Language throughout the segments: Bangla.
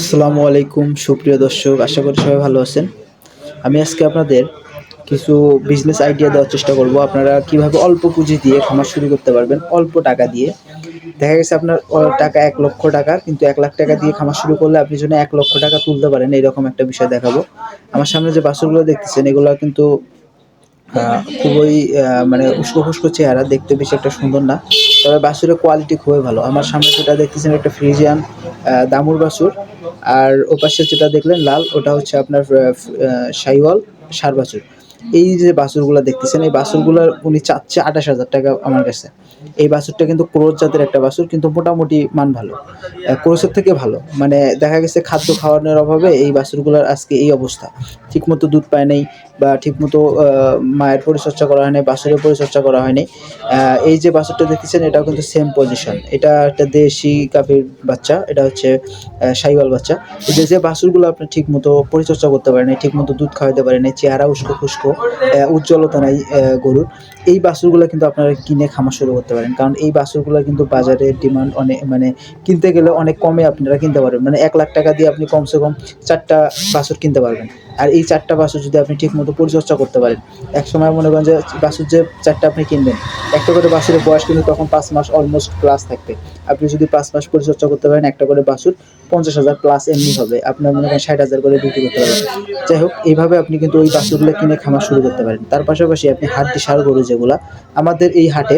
আসসালামু আলাইকুম, সুপ্রিয় দর্শক, আশা করি সবাই ভালো আছেন। আমি আজকে আপনাদের কিছু বিজনেস আইডিয়া দেওয়ার চেষ্টা করব। আপনারা কীভাবে অল্প পুঁজি দিয়ে খামার শুরু করতে পারবেন, অল্প টাকা দিয়ে। দেখা গেছে আপনার টাকা এক লক্ষ টাকা, কিন্তু এক লাখ টাকা দিয়ে খামার শুরু করলে আপনি যেন এক লক্ষ টাকা তুলতে পারেন এরকম একটা বিষয় দেখাবো। আমার সামনে যে বাছুরগুলো দেখতেছেন, এগুলো কিন্তু খুবই মানে উস্কো খুস্কো চেহারা, দেখতে বেশি একটা সুন্দর না। তবে বাছুরের কোয়ালিটি খুবই ভালো। আমার সামনে যেটা দেখতেছেন, একটা ফ্রিজিয়ান দামুর বাছুর আর ওপাশে যেটা দেখলেন লাল ওটা হচ্ছে আপনার সাইওয়াল সার বাছুর এই যে বাছুরগুলো দেখতেছেন এই বাছুরগুলোর উনি চাচ্ছে আঠাশ হাজার টাকা আমার কাছে। এই বাছুরটা কিন্তু ক্রোজ জাতের একটা বাছুর কিন্তু মোটামুটি মান ভালো। আহ, ক্রোসের থেকে ভালো। মানে দেখা গেছে খাদ্য খাওয়ানোর অভাবে এই বাছুরগুলোর আজকে এই অবস্থা। ঠিকমতো দুধ পায় নাই বা ঠিকমতো মায়ের পরিচর্যা করা হয় নাই বাছুরের পরিচর্যা করা হয় নাই। আহ, এই যে বাছুরটা দেখতেছেন এটাও কিন্তু সেম পজিশন এটা একটা দেশি কাফির বাচ্চা এটা হচ্ছে সাইওয়াল বাচ্চা। এই যে বাছুরগুলো আপনি ঠিকমতো পরিচর্যা করতে পারেন ঠিকমতো দুধ খাওয়াতে পারেন চেহারা উস্কো খুস্কো উজ্জ্বলতা নাই গরুর। এই বাছুরগুলো কিন্তু আপনারা কিনে খামার শুরু করতে পারেন। কারণ এই বাছুরগুলো কিন্তু বাজারে ডিমান্ড অনেক মানে কিনতে গেলে অনেক কমে আপনারা কিনতে পারবেন। মানে এক লাখ টাকা দিয়ে আপনি কমসে কম চারটা বাছুর কিনতে পারবেন। আর এই চারটা বাছুর যদি আপনি ঠিকমতো পরিচর্যা করতে পারেন এক সময় মনে করেন যে বাছুর যে চারটা আপনি কিনবেন, একটা করে বাছুরের বয়স কিন্তু তখন পাঁচ মাস অলমোস্ট প্লাস থাকবে। আপনি যদি পাঁচ মাস পরিচর্যা করতে পারেন, একটা করে বাছুর পঞ্চাশ হাজার প্লাস এমনি হবে। আপনার মনে করেন ষাট হাজার করে বিক্রি করতে পারবেন। যাই হোক, এইভাবে আপনি কিন্তু ওই বাছুরগুলো কিনে খামার শুরু করতে পারেন। তার পাশাপাশি আপনি হাড্ডি সার গরু যেগুলা, আমাদের এই হাটে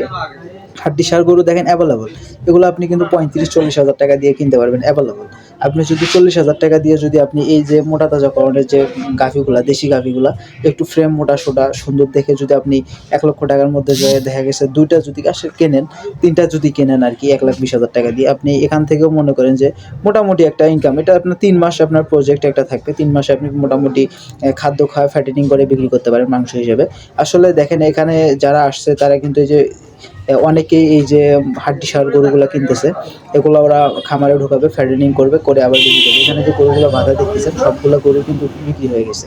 হাড্ডি সার গরু দেখেন অ্যাভেলেবল এগুলো আপনি কিন্তু পঁয়ত্রিশ চল্লিশ হাজার টাকা দিয়ে কিনতে পারবেন অ্যাভেলেবল আপনি যদি চল্লিশ হাজার টাকা দিয়ে যদি আপনি এই যে মোটা তাজা করণের যে গাভিগুলা দেশি গাভিগুলা একটু ফ্রেম মোটা সোটা, সুন্দর দেখে যদি আপনি এক লক্ষ টাকার মধ্যে দেখা গেছে দুইটা যদি আসে কেনেন, তিনটা যদি কেনেন আর কি, এক লাখ বিশ হাজার টাকা দিয়ে, আপনি এখান থেকেও মনে করেন যে মোটামুটি একটা ইনকাম এটা আপনার তিন মাস আপনার প্রজেক্ট একটা থাকবে। তিন মাসে আপনি মোটামুটি খাদ্য খাওয়া ফ্যাটেনিং করে বিক্রি করতে পারেন মাংস হিসেবে। আসলে দেখেন, এখানে যারা আসছে, তারা কিন্তু এই যে অনেকেই এই যে হাড্ডি সার গরুগুলো কিনতেছে, এগুলো ওরা খামারে ঢুকাবে ফ্যাটেনিং করবে করে আবার বিক্রি করবে। এখানে যে গরুগুলো বাঁধা দেখতেছেন, সবগুলো গরু কিন্তু বিক্রি হয়ে গেছে।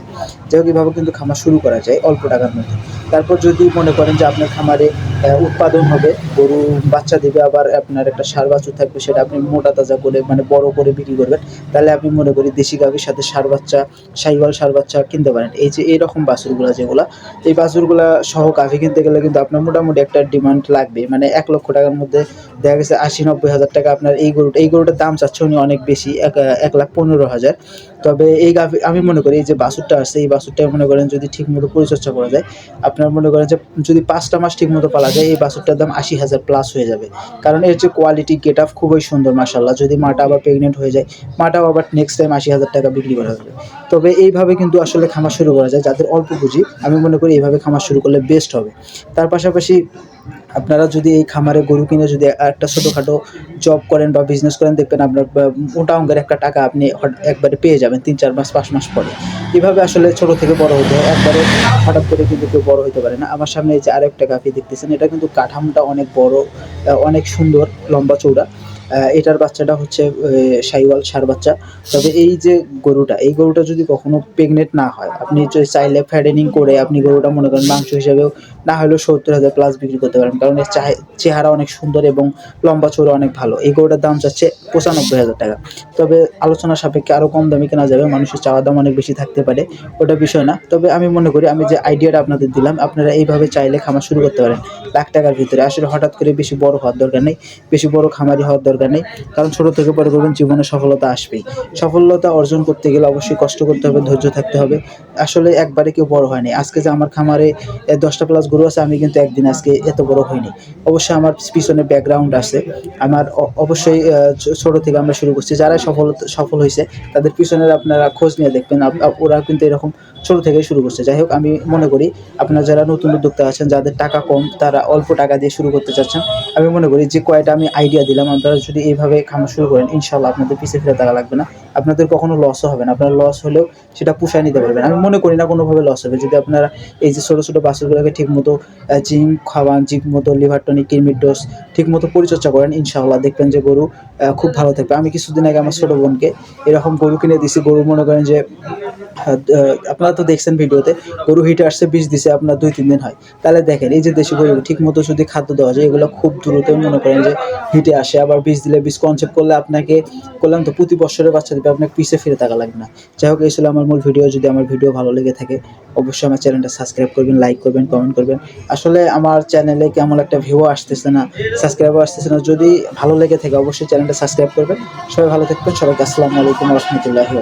যাই হোক, এভাবে কিন্তু খামার শুরু করা যায় অল্প টাকার মধ্যে। তারপর যদি মনে করেন যে আপনার খামারে উৎপাদন হবে, গরু বাচ্চা দেবে, আবার আপনার একটা সার বাছুর থাকবে, সেটা আপনি মোটা তাজা করে মানে বড় করে বিক্রি করবেন, তাহলে আপনি মনে করি দেশি গাভীর সাথে সার বাচ্চা, সাইওয়াল সার বাচ্চা কিনতে পারেন। এই যে, এইরকম বাছুরগুলো যেগুলা, এই বাছুরগুলা সহ গাভী কিনতে গেলে কিন্তু আপনার মোটামুটি একটা ডিমান্ড লাগবে। মানে এক লক্ষ টাকার মধ্যে দেখা গেছে আশি নব্বই হাজার টাকা আপনার এই গরুটা, এই গরুটার দাম চাচ্ছে উনি অনেক বেশি। এক এক লাখ পনেরো হাজার। তবে এই আমি মনে করি এই যে বাছুরটা আসছে, এই বাছুরটা মনে করেন যদি ঠিকমতো পরিচর্যা করা যায়, আপনার মনে করেন যে যদি পাঁচটা মাস ঠিকমতো পালা যায়, এই বাছুরটার দাম আশি হাজার প্লাস হয়ে যাবে। কারণ এর যে কোয়ালিটি গেট আপ খুবই সুন্দর মাসাল্লাহ যদি মাটা আবার প্রেগনেন্ট হয়ে যায়, মাটাও আবার নেক্সট টাইম আশি হাজার টাকা বিক্রি করা যাবে। তবে এইভাবে কিন্তু আসলে খামার শুরু করা যায়, যাদের অল্প পুঁজি, আমি মনে করি এইভাবে খামার শুরু করলে বেস্ট হবে। তার পাশাপাশি আপনারা যদি এই খামারে গরু কিনে যদি একটা ছোটোখাটো জব করেন বা বিজনেস করেন, দেখবেন আপনার মোটা অঙ্কের একটা টাকা আপনি একবারে পেয়ে যাবেন তিন, চার মাস, পাঁচ মাস পরে। এভাবে আসলে ছোট থেকে বড় হতে হয়, একবারে হঠাৎ করে কিন্তু কেউ বড় হতে পারে না। আমার সামনে এই যে আরেকটা কাফি দেখতেছেন, এটা কিন্তু কাঠামোটা অনেক বড় অনেক সুন্দর, লম্বা চৌড়া এটার বাচ্চাটা হচ্ছে সাইওয়াল সার বাচ্চা। তবে এই যে গরুটা, এই গরুটা যদি কখনো প্রেগনেন্ট না হয়, আপনি চাইলে ফ্যাডেনিং করে আপনি গরুটা মনে করেন মাংস হিসেবেও না হলেও সত্তর হাজার প্লাস বিক্রি করতে পারেন কারণ এর চেহারা অনেক সুন্দর এবং লম্বা চৌড়া অনেক ভালো। এই গরুটার দাম চাচ্ছে পঁচানব্বই হাজার টাকা। তবে আলোচনা সাপেক্ষে আরও কম দামে কেনা যাবে। মানুষের চাওয়া দাম অনেক বেশি থাকতে পারে। ওটা বিষয় না। তবে আমি মনে করি, আমি যে আইডিয়াটা আপনাদের দিলাম, আপনারা এইভাবে চাইলে খামার শুরু করতে পারেন। লাখ টাকার ভিতরে। আসলে হঠাৎ করে বেশি বড় হওয়ার দরকার নেই। বেশি বড় খামারি হওয়ার দরকার নেই। কারণ ছোট থেকে বড় করবেন জীবনে সফলতা আসবেই। সফলতা অর্জন করতে গেলে অবশ্যই কষ্ট করতে হবে, ধৈর্য থাকতে হবে। আসলে একবারে কেউ বড় হয়নি। আজকে যে আমার খামারে দশটা প্লাস গরু আছে, আমি কিন্তু একদিন আজকে এত বড় হইনি। অবশ্যই আমার পিছনে ব্যাকগ্রাউন্ড আছে। আমার অবশ্যই ছোট থেকে আমরা শুরু করছি। যারা সফল সফল হয়েছে তাদের পিছনের আপনারা খোঁজ নিয়ে দেখবেন। ওরা কিন্তু এরকম ছোট থেকে শুরু করছে। যাই হোক, আমি মনে করি, আপনারা যারা নতুন উদ্যোক্তা আছেন, যাদের টাকা কম, তারা অল্প টাকা দিয়ে শুরু করতে চাচ্ছেন, আমি মনে করি যে কয়টা আমি আইডিয়া দিলাম, আপনারা যদি এইভাবে খামার শুরু করেন ইনশাল্লাহ আপনাদের পিছিয়ে ফিরে টাকা লাগবে না। আপনাদের কখনো লসও হবে না। আপনার লস হলেও সেটা পুষায় নিতে পারবেন। আমি মনে করি না কোনোভাবে লস হবে। যদি আপনারা এই যে ছোটো ছোটো বাছুরগুলোকে ঠিক মতো জিম, খাওয়ান জিম মতো লিভার টনিক, কিডনির ডোজ ঠিক মতো পরিচর্যা করেন, ইনশাআল্লাহ দেখবেন যে গরু খুব ভালো থাকবে। আমি কিছুদিন আগে আমার ছোটো বোনকে এরকম গরু কিনে দিছি গরু মনে করেন যে আপনারা তো দেখছেন ভিডিওতে, গরু হিটে আসছে, বিষ দিছে, আপনার দুই, তিন দিন হয়। তাহলে দেখেন, এই যে দেশি গরু ঠিক মতো যদি খাদ্য দেওয়া যায়, এগুলো খুব দ্রুত মনে করেন যে হিটে আসে। আবার বিষ দিলে বীজ কনসেপ্ট করলে আপনাকে, করলাম তো প্রতি বছরের বাচ্চা দেবে আপনাকে পিছে ফিরে থাকা লাগবে না। যাই হোক, এই ছিল আমার মূল ভিডিও। যদি আমার ভিডিও ভালো লেগে থাকে, অবশ্যই আমার চ্যানেলটা সাবস্ক্রাইব করবেন, লাইক করবেন কমেন্ট করবেন। আসলে আমার চ্যানেলে কেমন একটা ভিউ আসতেছে না সাবস্ক্রাইবও আসতেছে না, যদি ভালো লেগে থাকে, অবশ্যই চ্যানেলটা সাবস্ক্রাইব করবেন। সবাই ভালো থাকবেন। সবাইকে আসসালামু আলাইকুম রহমতুল্লাহি